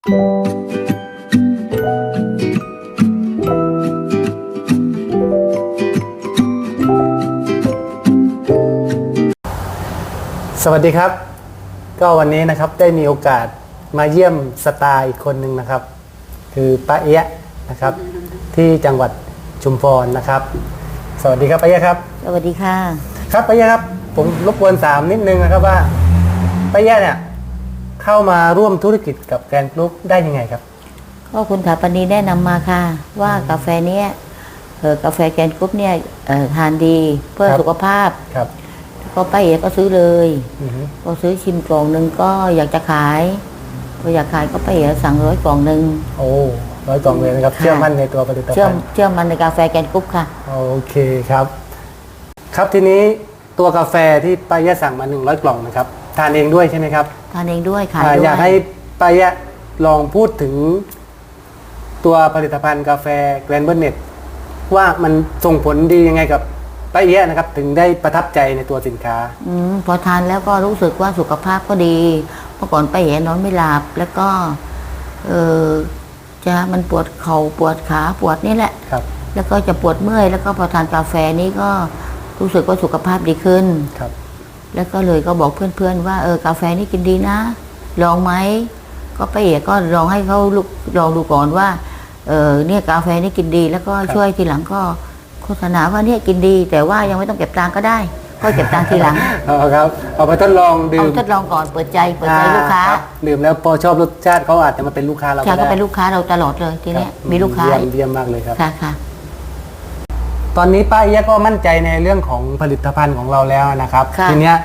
สวัสดีครับ ก็วันนี้นะครับได้มีโอกาสมาเยี่ยมสตาร์อีกคนหนึ่งนะครับ คือป้าเอี้ยะนะครับ ที่จังหวัดชุมพรนะครับ สวัสดีครับป้าเอี้ยะครับ สวัสดีค่ะ ครับป้าเอี้ยะครับ ผมรบกวนถามนิดนึงนะครับว่าป้าเอี้ยะเนี่ย เข้ามาร่วมธุรกิจกับแกรนด์กรุ๊ปได้ยังไงครับ ก็คุณถาปณีแนะนำมาค่ะ ว่ากาแฟเนี้ยเออกาแฟแกนกรุ๊ปเนี่ยเอ่อทานดีเพื่อครับ สุขภาพ ครับ ก็ป้าเอ๋ก็ซื้อเลย อือฮึก็ซื้อชิมกล่องหนึ่งก็อยากจะขายพออยากขายก็ป้าเอ๋สั่งร้อยกล่องหนึ่ง โอ้ร้อยกล่องเลยนะครับ ค่ะ เชื่อมั่นในตัวผลิตเชื่อภัณฑ์เชื่อมันในกาแฟแกนกรุ๊ปค่ะ โอเคครับ ครับทีนี้ตัวกาแฟที่ป้าเอี้ยะสั่งมา 100 กล่องนะครับ ทานเองด้วยใช่ไหมครับ ทานเองด้วยขายอ่าด้วยอยากให้ป้าเอี้ยะลองพูดถึงตัวผลิตภัณฑ์กาแฟแกรนเบอร์เน็ตว่ามันส่งผลดียังไงกับป้าเอี้ยะนะครับ ถึงได้ประทับใจในตัวสินค้าอืมพอทานแล้วก็รู้สึกว่าสุขภาพก็ดีเมื่อก่อนป้าเอ๋นอนไม่หลับแล้วก็ เออจะมันปวดเข่าปวดขาปวดนี่แหละครับ แล้วก็จะปวดเมื่อย แล้วก็พอทานกาแฟนี้ก็รู้สึกว่าสุขภาพดีขึ้นครับ แล้วก็เลยก็บอกเพื่อนๆ ว่าเออกาแฟนี่กินดีนะ ลองไหมก็ไปาเอกก็ลองให้เขาลูกลองดูก่อนว่าเออเนี่ยกาแฟนี่กินดีแล้วก็ช่วยทีหลังก็โฆษณาว่าเนี่ยกินดี แต่ว่ายังไม่ต้องเก็บตังค์ก็ได้ก็เก็บตังค์ทีหลังเอาครับเอาไปทดลองดื่เอามทดลองก่อนเปิดใจเปิดใจลูกค้าอ่รับดื่มแล้วพอชอบรสชาติเขาอาจจะมาเป็นลูกค้าเราใช่ก็ได้เป็นลูกค้าเราตลอดเลยทีเนี้ยรับมีลูกค้าเยี่ยมเยี่ยมมากเลยครับค่ะค่ะ ตอนนี้ป้าเอี้ยะก็มั่นใจในเรื่องของผลิตภัณฑ์ของเราแล้วนะครับ ค่ะ ทีเนี้ย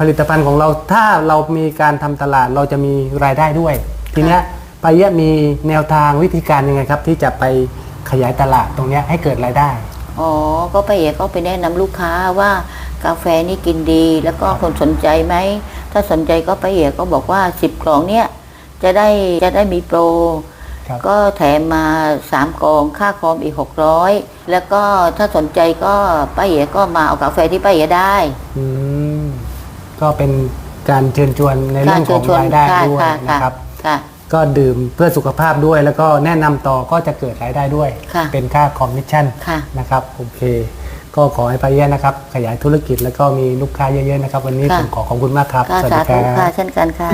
ผลิตภัณฑ์ของเราถ้าเรามีการทำตลาดเราจะมีรายได้ด้วย ทีเนี้ยป้าเอี้ยะมีแนวทางวิธีการยังไงครับ ที่จะไปขยายตลาดตรงเนี้ยให้เกิดรายได้ อ๋อ ก็ไปเอกก็ไปแนะนำลูกค้าว่ากาแฟนี่กินดี แล้วก็คนสนใจไหม ถ้าสนใจก็ไปเอกก็บอกว่าสิบกล่องเนี้ยจะได้จะได้มีโปรครับ ก็แถมมาสามกล่องค่าคอมอีกหกร้อยแล้วก็ถ้าสนใจก็ป้าเอ๋ก็มาเอากาแฟที่ป้าเอ๋ได้อืมก็เป็นการเชิญชวนในเรื่องของรายได้ค่ะด้วยค่ะนะครับค่ะก็ดื่มเพื่อสุขภาพด้วย แล้วก็แนะนำต่อก็จะเกิดรายได้ด้วยค่ะเป็นค่าคอมมิชชั่นค่ะนะครับโอเค ก็ขอให้ป้าเอี้ยะนะครับ ขยายธุรกิจแล้วก็มีลูกค้าเยอะๆนะครับ วันนี้ค่ะผมขอขอบคุณมากครับค่ะสวัสสาดีคธุรับค่ะเช่นกันค่ะ